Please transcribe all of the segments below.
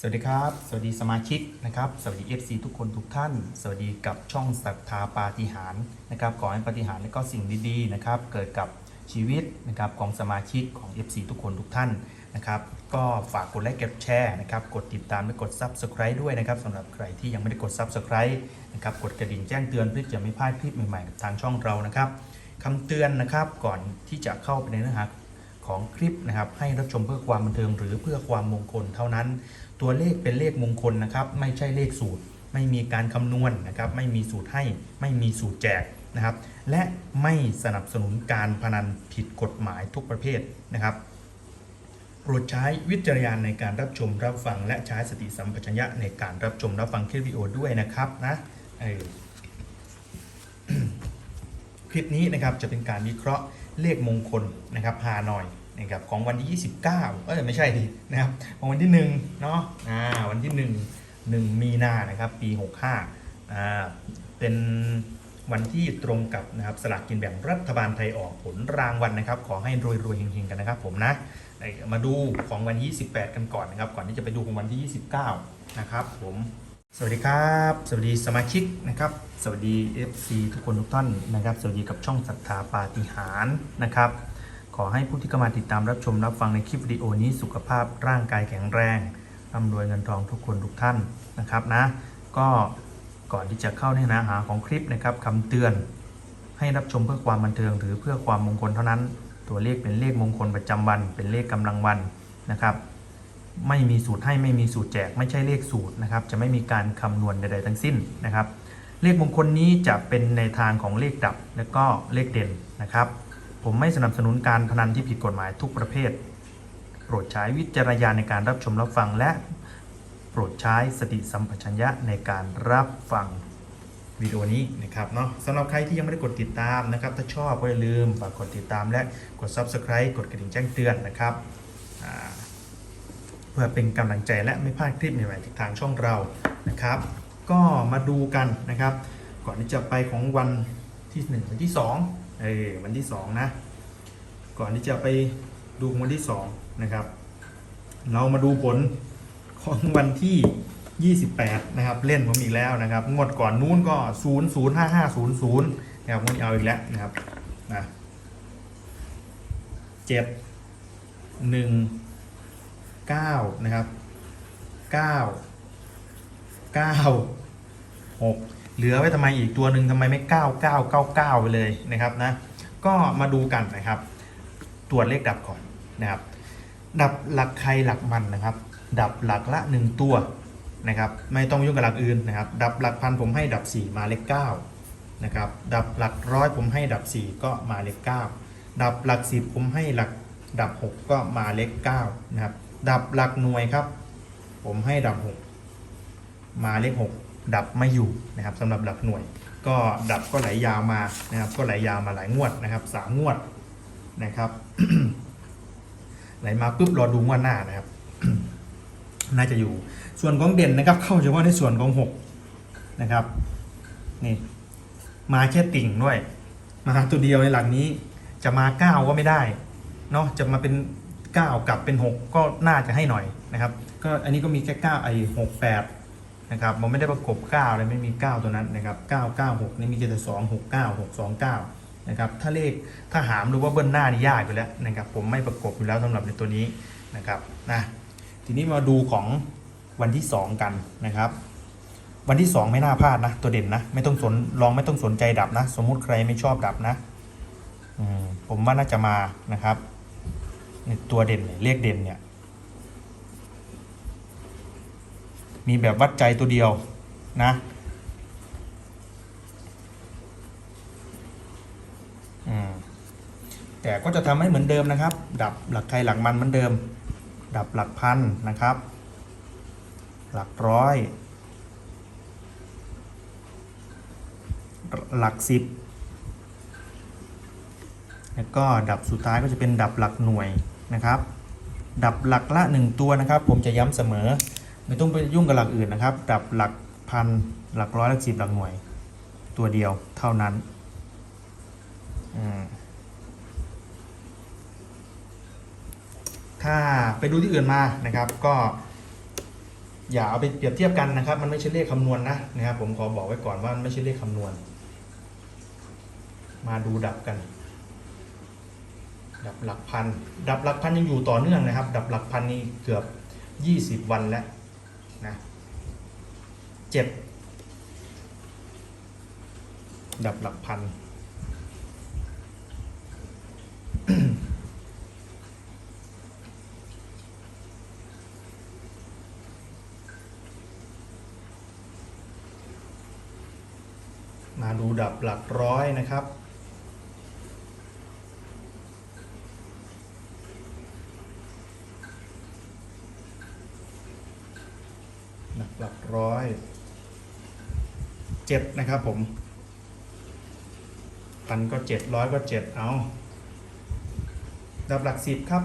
สวัสดีครับ สวัสดีสมาชิกนะครับ สวัสดี FC ทุกคนทุกท่าน สวัสดีกับช่องศรัทธาปาฏิหารนะครับ ขอให้ปาฏิหารและก็สิ่งดีๆนะครับ เกิดกับชีวิตนะครับของสมาชิกของ FC ทุกคนทุกท่านนะครับ ก็ฝากกดไลค์กดแชร์นะครับ กดติดตามและกด Subscribe ด้วยนะครับสำหรับใครที่ยังไม่ได้กด Subscribe นะครับ กดกระดิ่งแจ้งเตือนเพื่อจะไม่พลาดคลิปใหม่ๆกับทางช่องเรานะครับคำเตือนนะครับก่อนที่จะเข้าไปในเนื้อหาของคลิปนะครับ ให้รับชมเพื่อความบันเทิงหรือเพื่อความมงคลเท่านั้น ตัวเลขเป็นเลขมงคลนะครับ ไม่ใช่เลขสูตร ไม่มีการคำนวณนะครับ ไม่มีสูตรให้ ไม่มีสูตรแจกนะครับ และไม่สนับสนุนการพนันผิดกฎหมายทุกประเภทนะครับโปรดใช้วิจารณญาณในการรับชมรับฟัง และใช้สติสัมปชัญญะในการรับชมรับฟังคลิปวิดีโอด้วยนะครับนะคลิปนี้นะครับจะเป็นการวิเคราะห์เลขมงคลนะครับฮานอย นะครับของวันที่ 29เอ้ยไม่ใช่ดินะครับของวันที่1เนาะอ่าวันที่ 1 1 มีนานะครับปี 65อ่าเป็นวันที่ตรงกับนะครับสลากกินแบ่งรัฐบาลไทยออกผลรางวัลนะครับ ขอให้รวยๆเฮงๆกันนะครับผมนะมาดูของวันที่28 กันก่อนนะครับ ก่อนที่จะไปดูของวันที่ 29 นะครับผมสวัสดีครับ สวัสดีสมาชิกนะครับ สวัสดี FC ทุกคนทุกท่านนะครับ สวัสดีกับช่องศรัทธาปาฏิหารนะครับ ขอให้ผู้ที่เข้ามาติดตามรับชมรับฟังในคลิปวิดีโอนี้สุขภาพร่างกายแข็งแรงร่ำรวยเงินทองทุกคนทุกท่านนะครับนะ ก็ก่อนที่จะเข้าในเนื้อหาของคลิปนะครับคำเตือน ให้รับชมเพื่อความบันเทิงหรือเพื่อความมงคลเท่านั้น ตัวเลขเป็นเลขมงคลประจำวัน เป็นเลขกำลังวันนะครับ ไม่มีสูตรให้ไม่มีสูตรแจก ไม่ใช่เลขสูตรนะครับ จะไม่มีการคำนวณใดๆทั้งสิ้นนะครับ เลขมงคลนี้จะเป็นในทางของเลขดับและก็เลขเด่นนะครับ ผมไม่สนับสนุนการพนันที่ผิดกฎหมายทุกประเภท โปรดใช้วิจารณญาณในการรับชมรับฟังและโปรดใช้สติสัมปชัญญะในการรับฟังวิดีโอนี้นะครับเนาะสำหรับใครที่ยังไม่ได้กดติดตามนะครับ ถ้าชอบก็อย่าลืมฝากกดติดตามและกด Subscribe กดกระดิ่งแจ้งเตือนนะครับเพื่อเป็นกำลังใจและไม่พลาดคลิปใหม่ๆจากทางช่องเรานะครับ ก็มาดูกันนะครับ ก่อนที่จะไปของวันที่1วันที่ 2 เออวันที่2นะ ก่อนที่จะไปดูวันที่2นะครับ เรามาดูผลของวันที่ 28 นะครับ เล่นผมอีกแล้วนะครับ งวดก่อนนู้นก็ 0 0 5 5 0 0นะครับวันนี้เอาอีกแล้วนะครับนะเจ็ดหนึ่ง9นะครับ9 9 6เห หลือไว้ทำไมอีกตัวหนึ่งทำไมไม่ 9 9 9 9 ไปเลยนะครับนะก็มาดูกันนะครับตรวจเลขดับก่อนนะครับ ดับหลักใครหลักมันนะครับ ดับหลักละ 1 ตัวนะครับไม่ต้องยุ่งกับหลักอื่นนะครับ ดับหลักพันผมให้ดับ 4 มาเลข9นะครับดับหลักร้อยผมให้ดับ 4 ก็มาเลข9ดับหลัก 10 ผมให้หลักดับ 6 ก็มาเลข9นะครับดับหลักหน่วยครับ ผมให้ดับ 6 มาเลข 6 ดับไม่อยู่นะครับสำหรับหลักหน่วย ก็ดับก็ไหลยาวมานะครับ ก็ไหลยาวมาหลายงวดนะครับสามงวดนะครับไหลมาปุ๊บรอดูงวดหน้านะครับ น่าจะอยู่ ส่วนของเด่นนะครับ เข้าเฉพาะในส่วนของ6นะครับนี่มาแค่ติ่งด้วย มาตัวเดียวในหลักนี้ จะมา9ก็ไม่ได้เนาะจะมาเป็น9กลับเป็น6ก็น่าจะให้หน่อยนะครับ ก็อันนี้ก็มีแค่9ไอ้6 8 นะครับมันไม่ได้ประกบ9เลยไม่มี 9 ตัวนั้นนะครับ9 9 6 นี่มีแค่แต่2 6 9 6 2 9นะครับถ้าเลขถ้าหามดูว่าเบิ้ลหน้านี่ยากอยู่แล้วนะครับผมไม่ประกบอยู่แล้วสำหรับในตัวนี้นะครับนะทีนี้มาดูของวันที่ 2 กันนะครับวันที่ 2 ไม่น่าพลาดนะ ตัวเด่นนะไม่ต้องสนลองไม่ต้องสนใจดับนะ สมมุติใครไม่ชอบดับนะอืผมว่าน่าจะมานะครับในตัวเด่นเนี่ยเลขเด่นเนี่ย มีแบบวัดใจตัวเดียวนะแต่ก็จะทำให้เหมือนเดิมนะครับ ดับหลักใครหลักมันเหมือนเดิม ดับหลักพันนะครับ หลักร้อย หลักสิบแล้วก็ดับสุดท้ายก็จะเป็นดับหลักหน่วยนะครับ ดับหลักละ 1 ตัวนะครับ ผมจะย้ำเสมอ ไม่ต้องไปยุ่งกับหลักอื่นนะครับ ดับหลักพันหลักร้อยหลักสิบหลักหน่วย ตัวเดียวเท่านั้นถ้าไปดูที่อื่นมานะครับ ก็ อย่าเอาไปเปรียบเทียบกันนะครับ มันไม่ใช่เลขคำนวณนะนะครับ ผมขอบอกไว้ก่อนว่ามันไม่ใช่เลขคำนวณ มาดูดับกัน ดับหลักพัน ดับหลักพันยังอยู่ต่อเนื่องนะครับ ดับหลักพันนี่เกือบ 20 วันแล้ว นะเจ็ดดับหลักพัน มาดูดับหลักร้อยนะครับ หลักหลัก ร้อยเจ็ดนะครับผมพันก็เจ็ดร้อยก็เจ็ดเอา ดับหลักสิบครับ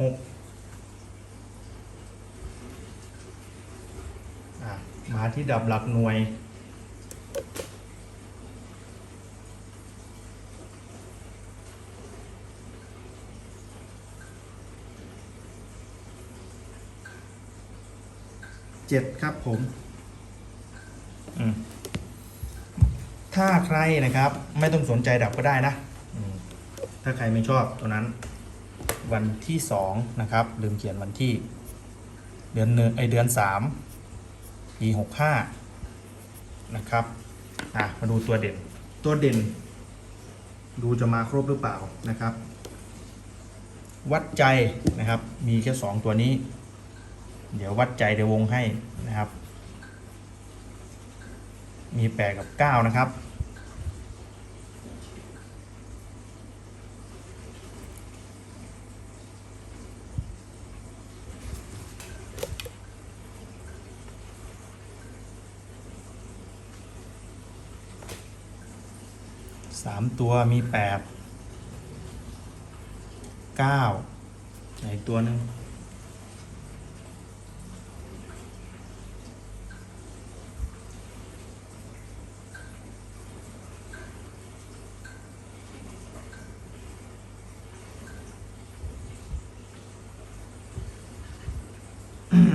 หกมาที่ดับหลักหน่วย เจ็ดครับผม อืมถ้าใครนะครับ ไม่ต้องสนใจดับก็ได้นะอืมถ้าใครไม่ชอบตัวนั้น วันที่สองนะครับ ลืมเขียนวันที่ เดือนเนไอเดือนสามปีหกห้านะครับ อะ มาดูตัวเด่น ตัวเด่น ดูจะมาครบหรือเปล่านะครับ วัดใจนะครับ มีแค่สองตัวนี้ เดี๋ยววัดใจเดี๋ยววงให้นะครับ มีแปดกับเก้านะครับสามตัวมีแปดเก้าไหนอีกตัวหนึ่ง แ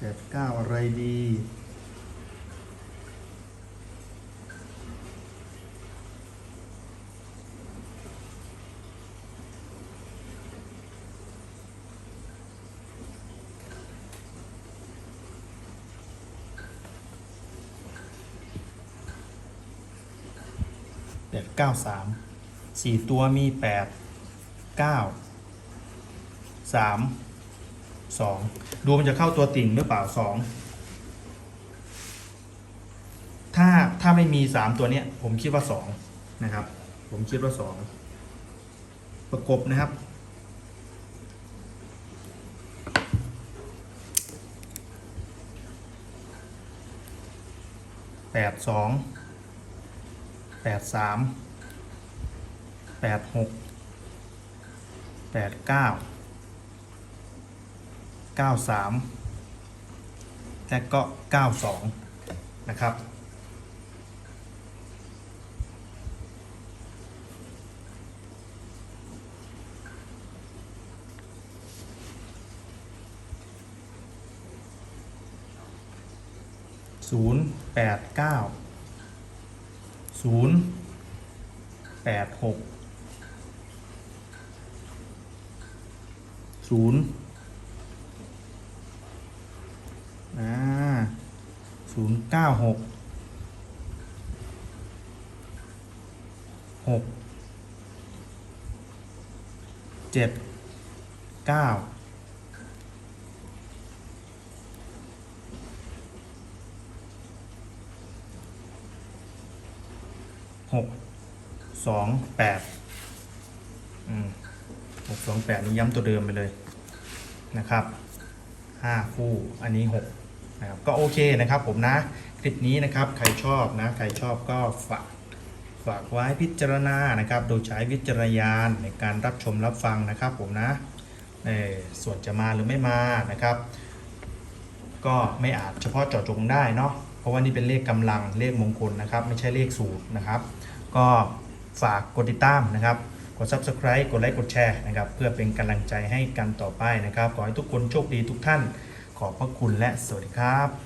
ปดเก้าอะไรดีแปดเก้าสาม สี่ตัวมีแปดเก้าสามสองดูมันจะเข้าตัวติ่งหรือเปล่าสองถ้าถ้าไม่มีสามตัวเนี้ยผมคิดว่าสองนะครับ ผมคิดว่าสองประกบนะครับแปดสองแปดสาม แปดหกแปดเก้าเก้าสามและก็เก้าสองนะครับศูนย์แปดเก้าศูนย์แปดหก ศูนย์อ่าศูนย์เก้าหกหกเจ็ดเก้าหกสองแปด สองแปดนี่ย้ำตัวเดิมไปเลยนะครับห้าคู่อันนี้หกนะครับก็โอเคนะครับผมนะ คลิปนี้นะครับใครชอบนะใครชอบก็ฝากฝากไว้พิจารณานะครับ โดยใช้วิจารณญาณในการรับชมรับฟังนะครับผมนะส่วนจะมาหรือไม่มานะครับ ก็ไม่อาจเฉพาะเจาะจงได้เนาะเพราะว่านี่เป็นเลขกำลังเลขมงคลนะครับ ไม่ใช่เลขสูตรนะครับ ก็ฝากกดติดตามนะครับ กด subscribe กดไลค์กดแชร์นะครับเพื่อเป็นกำลังใจให้กันต่อไปนะครับ ขอให้ทุกคนโชคดีทุกท่าน ขอบพระคุณและสวัสดีครับ